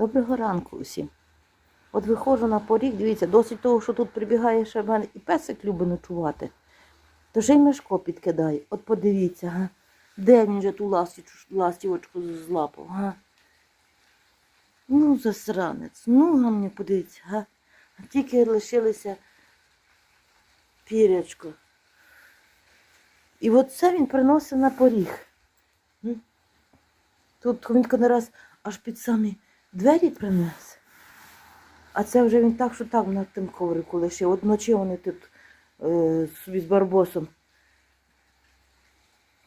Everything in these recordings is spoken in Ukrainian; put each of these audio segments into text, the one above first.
Доброго ранку усім. От виходжу на поріг, дивіться, досить того, що тут прибігає ще в мене і песик любить ночувати. То ще й Мишко підкидає. От подивіться, га. де він же ту ластівочку, злапав, га? Ну, засранець, ну на мені подивіться, га. А Тільки лишилися пірячко. І от це він приносить на поріг. Тут він не раз аж під самі двері принес. А це вже він так, що так на тим коврику лишив. От вночі вони тут е, собі з барбосом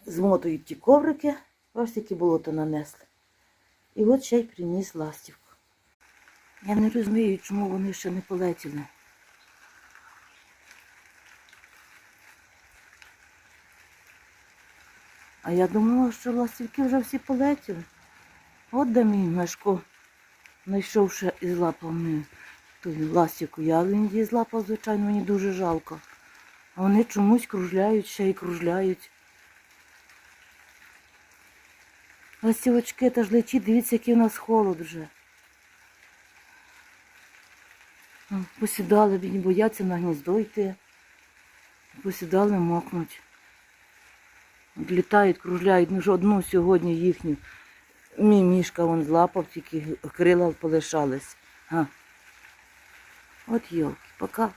змотують ті коврики, ось які болото нанесли. І от ще й приніс ластівку. Я не розумію, чому вони ще не полетіли. А я думала, що ластівки вже всі полетіли. От де мій Мешко, знайшовши і злапав мені ту ластівку. Я він її злапав, звичайно, мені дуже жалко. А вони чомусь кружляють, ще й кружляють. Ластівочки та ж летіть, дивіться, який у нас холод вже. Посідали, бідні, бояться на гніздо йти. Посідали, мокнуть. Літають, кружляють, ну ж одну сьогодні їхню. Мій мішка вон злапав, тільки крила полишались. От йолки, пока.